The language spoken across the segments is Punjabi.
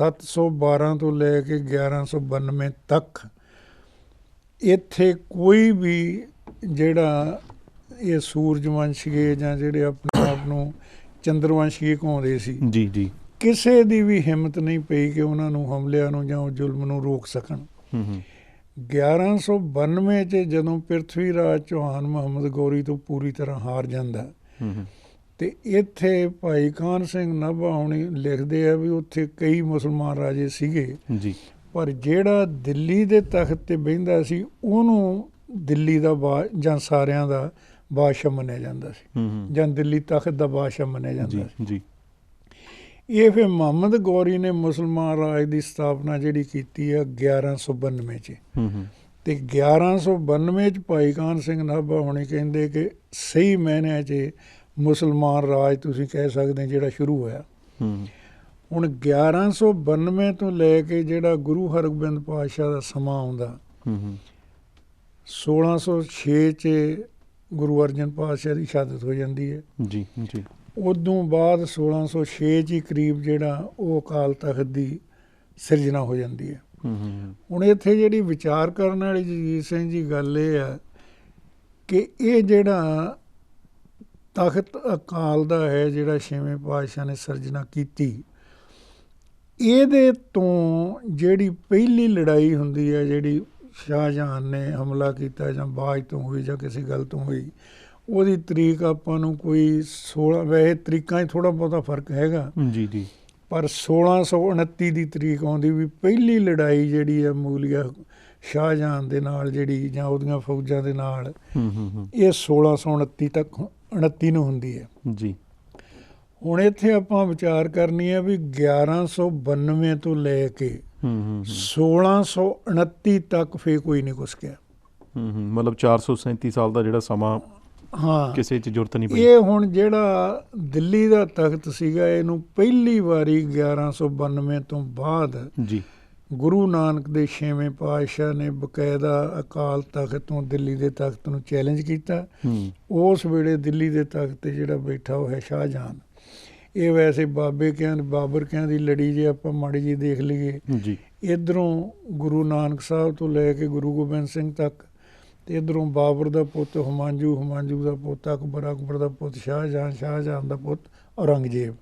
712 ਤੋਂ ਲੈ ਕੇ 1192 ਤੱਕ ਇੱਥੇ ਕੋਈ ਵੀ ਜਿਹੜਾ ਇਹ ਸੂਰਜਵੰਸ਼ੀਏ ਜਾਂ ਜਿਹੜੇ ਆਪਣੇ ਆਪ ਨੂੰ ਚੰਦਰਵੰਸ਼ੀਏ ਕਹਾਉਂਦੇ ਸੀ ਜੀ ਜੀ। ਕਿਸੇ ਦੀ ਵੀ ਹਿੰਮਤ ਨਹੀਂ ਪਈ ਕਿ ਉਹਨਾਂ ਨੂੰ ਹਮਲਿਆਂ ਨੂੰ ਜਾਂ ਉਹ ਜ਼ੁਲਮ ਨੂੰ ਰੋਕ ਸਕਣ। ਹੂੰ ਹੂੰ। 1192 ਚ ਜਦੋਂ ਪ੍ਰਿਥਵੀ ਰਾਜ ਚੌਹਾਨ ਮੁਹੰਮਦ ਗੌਰੀ ਤੋਂ ਪੂਰੀ ਤਰ੍ਹਾਂ ਹਾਰ ਜਾਂਦਾ ਹੂੰ ਹੂੰ। ਤੇ ਇੱਥੇ ਭਾਈ ਕਾਨ ਸਿੰਘ ਨਾਭਾ ਹੁਣੀ ਲਿਖਦੇ ਆ ਵੀ ਉੱਥੇ ਕਈ ਮੁਸਲਮਾਨ ਰਾਜੇ ਸੀਗੇ। ਜੀ। ਪਰ ਜਿਹੜਾ ਦਿੱਲੀ ਦੇ ਤਖਤ ਤੇ ਬਹਿੰਦਾ ਸੀ ਉਹਨੂੰ ਦਿੱਲੀ ਦਾ ਜਾਂ ਸਾਰਿਆਂ ਦਾ ਬਾਦਸ਼ਾਹ ਮੰਨਿਆ ਜਾਂਦਾ ਸੀ। ਜਾਂ ਦਿੱਲੀ ਤਖਤ ਦਾ ਬਾਦਸ਼ਾਹ ਮੰਨਿਆ ਜਾਂਦਾ ਸੀ। ਜੀ। ਇਹ ਫਿਰ ਮੁਹੰਮਦ ਗੌਰੀ ਨੇ ਮੁਸਲਮਾਨ ਰਾਜ ਦੀ ਸਥਾਪਨਾ ਜਿਹੜੀ ਕੀਤੀ ਆ 1192 ਚ। ਤੇ 1192 ਚ ਭਾਈ ਕਾਨ ਸਿੰਘ ਨਾਭਾ ਹੁਣੇ ਕਹਿੰਦੇ ਕਿ ਸਹੀ ਮਾਇਨਿਆਂ 'ਚ ਮੁਸਲਮਾਨ ਰਾਜ ਤੁਸੀਂ ਕਹਿ ਸਕਦੇ ਹੋ ਜਿਹੜਾ ਸ਼ੁਰੂ ਹੋਇਆ। ਹੂੰ ਹੁਣ 1192 ਤੋਂ ਲੈ ਕੇ ਜਿਹੜਾ ਗੁਰੂ ਹਰਗੋਬਿੰਦ ਪਾਤਸ਼ਾਹ ਦਾ ਸਮਾਂ ਆਉਂਦਾ ਹੂੰ ਹੂੰ 1606 ਚ ਗੁਰੂ ਅਰਜਨ ਪਾਤਸ਼ਾਹ ਦੀ ਸ਼ਹਾਦਤ ਹੋ ਜਾਂਦੀ ਹੈ। ਜੀ ਜੀ। ਉਦੋਂ ਬਾਅਦ 1606 ਚ ਹੀ ਕਰੀਬ ਜਿਹੜਾ ਉਹ ਅਕਾਲ ਤਖਤ ਦੀ ਸਿਰਜਣਾ ਹੋ ਜਾਂਦੀ ਹੈ। ਹੂੰ ਹੂੰ ਹੁਣ ਇੱਥੇ ਜਿਹੜੀ ਵਿਚਾਰ ਕਰਨ ਵਾਲੀ ਜਗਜੀਤ ਸਿੰਘ ਜੀ ਗੱਲ ਇਹ ਆ ਕਿ ਇਹ ਜਿਹੜਾ ਤਖਤ ਅਕਾਲ ਦਾ ਹੈ ਜਿਹੜਾ ਛੇਵੇਂ ਪਾਤਸ਼ਾਹ ਨੇ ਸਿਰਜਣਾ ਕੀਤੀ। ਇਹਦੇ ਤੋਂ ਜਿਹੜੀ ਪਹਿਲੀ ਲੜਾਈ ਹੁੰਦੀ ਹੈ ਜਿਹੜੀ ਸ਼ਾਹਜਹਾਨ ਨੇ ਹਮਲਾ ਕੀਤਾ ਜਾਂ ਬਾਜ ਤੋਂ ਹੋਈ ਜਾਂ ਕਿਸੇ ਗੱਲ ਤੋਂ ਹੋਈ ਉਹਦੀ ਤਰੀਕ ਆਪਾਂ ਨੂੰ ਕੋਈ 16 ਵੈਸੇ ਤਰੀਕਾਂ 'ਚ ਥੋੜਾ ਬਹੁਤਾ ਫ਼ਰਕ ਹੈਗਾ। ਜੀ ਜੀ। ਪਰ 1629 ਦੀ ਤਰੀਕ ਆਉਂਦੀ ਵੀ ਪਹਿਲੀ ਲੜਾਈ ਜਿਹੜੀ ਹੈ ਮੂਲੀਆ ਸ਼ਾਹਜਹਾਨ ਦੇ ਨਾਲ ਜਿਹੜੀ ਜਾਂ ਉਹਦੀਆਂ ਫੌਜਾਂ ਦੇ ਨਾਲ ਹੂੰ ਹੂੰ ਹੂੰ। ਇਹ 1629 ਤੱਕ 29 ਨੂੰ ਹੁੰਦੀ ਹੈ। ਜੀ। ਹੁਣ ਇੱਥੇ ਆਪਾਂ ਵਿਚਾਰ ਕਰਨੀ ਹੈ ਵੀ 1192 ਤੋਂ ਲੈ ਕੇ ਹੂੰ ਹੂੰ 1629 ਤੱਕ ਫੇ ਕੋਈ ਨਹੀਂ ਕੁਛ ਗਿਆ ਹੂੰ ਹੂੰ। ਮਤਲਬ 437 ਸਾਲ ਦਾ ਜਿਹੜਾ ਸਮਾਂ ਹਾਂ। ਕਿਸੇ 'ਚ ਜ਼ਰੂਰਤ ਨਹੀਂ ਪਈ। ਇਹ ਹੁਣ ਜਿਹੜਾ ਦਿੱਲੀ ਦਾ ਤਖਤ ਸੀਗਾ ਇਹਨੂੰ ਪਹਿਲੀ ਵਾਰੀ 1192 ਤੋਂ ਬਾਅਦ ਜੀ। ਗੁਰੂ ਨਾਨਕ ਦੇ ਛੇਵੇਂ ਪਾਤਸ਼ਾਹ ਨੇ ਬਕਾਇਦਾ ਅਕਾਲ ਤਖਤ ਤੋਂ ਦਿੱਲੀ ਦੇ ਤਖਤ ਨੂੰ ਚੈਲੰਜ ਕੀਤਾ। ਉਸ ਵੇਲੇ ਦਿੱਲੀ ਦੇ ਤਖਤ ਤੇ ਜਿਹੜਾ ਬੈਠਾ ਉਹ ਹੈ ਸ਼ਾਹਜਹਾਨ। ਇਹ ਵੈਸੇ ਬਾਬੇ ਕਿਆਂ ਬਾਬਰ ਕਿਆਂ ਦੀ ਲੜੀ ਜੇ ਆਪਾਂ ਮਾੜੀ ਜੀ ਦੇਖ ਲਈਏ। ਜੀ। ਇਧਰੋਂ ਗੁਰੂ ਨਾਨਕ ਸਾਹਿਬ ਤੋਂ ਲੈ ਕੇ ਗੁਰੂ ਗੋਬਿੰਦ ਸਿੰਘ ਤੱਕ ਤੇ ਇਧਰੋਂ ਬਾਬਰ ਦਾ ਪੁੱਤ ਹਮਾਂਜੂ ਹਮਾਂਜੂ ਦਾ ਪੁੱਤ ਅਕਬਰ ਅਕਬਰ ਦਾ ਪੁੱਤ ਸ਼ਾਹਜਹਾਨ ਸ਼ਾਹਜਹਾਨ ਦਾ ਪੁੱਤ ਔਰੰਗਜ਼ੇਬ।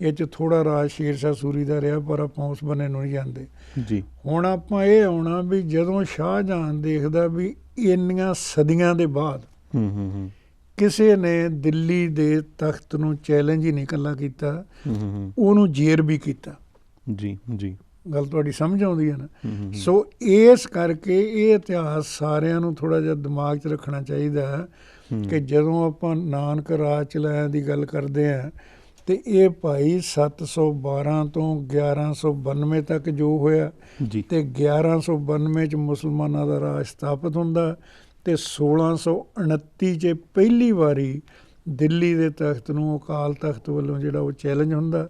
ਇਹ ਚ ਥੋੜਾ ਰਾਜ ਸ਼ੇਰ ਸ਼ਾਹ ਸੂਰੀ ਦਾ ਰਿਹਾ ਪਰ ਆਪਾਂ ਉਸ ਬੰਨੇ ਨੂੰ ਨਹੀਂ ਜਾਂਦੇ। ਜੀ। ਹੁਣ ਆਪਾਂ ਇਹ ਆਉਣਾ ਵੀ ਜਦੋਂ ਸ਼ਾਹਜਹਾਨ ਦੇਖਦਾ ਵੀ ਇੰਨੀਆਂ ਸਦੀਆਂ ਦੇ ਬਾਅਦ ਹੂੰ ਹੂੰ ਹੂੰ। ਕਿਸੇ ਨੇ ਦਿੱਲੀ ਦੇ ਤਖਤ ਨੂੰ ਚੈਲੰਜ ਹੀ ਨਹੀਂ ਇਕੱਲਾ ਕੀਤਾ ਹੂੰ ਹੂੰ ਹੂੰ। ਉਹਨੂੰ ਜੇਰ ਵੀ ਕੀਤਾ। ਜੀ ਜੀ। ਗੱਲ ਤੁਹਾਡੀ ਸਮਝ ਆਉਂਦੀ ਹੈ ਨਾ। ਸੋ ਇਸ ਕਰਕੇ ਇਹ ਇਤਿਹਾਸ ਸਾਰਿਆਂ ਨੂੰ ਥੋੜਾ ਜਿਹਾ ਦਿਮਾਗ 'ਚ ਰੱਖਣਾ ਚਾਹੀਦਾ ਹੈ ਹੂੰ। ਕਿ ਜਦੋਂ ਆਪਾਂ ਨਾਨਕ ਰਾਜ ਚਲਾਇਆ ਦੀ ਗੱਲ ਕਰਦੇ ਆ ਤੇ ਇਹ ਭਾਈ 712 ਤੋਂ 1192 ਤੱਕ ਜੋ ਹੋਇਆ ਤੇ 1192 ਚ ਮੁਸਲਮਾਨਾਂ ਦਾ ਰਾਜ ਸਥਾਪਿਤ ਹੁੰਦਾ ਤੇ 1629 ਚ ਪਹਿਲੀ ਵਾਰੀ ਦਿੱਲੀ ਦੇ ਤਖਤ ਨੂੰ ਅਕਾਲ ਤਖਤ ਵੱਲੋਂ ਜਿਹੜਾ ਉਹ ਚੈਲੰਜ ਹੁੰਦਾ।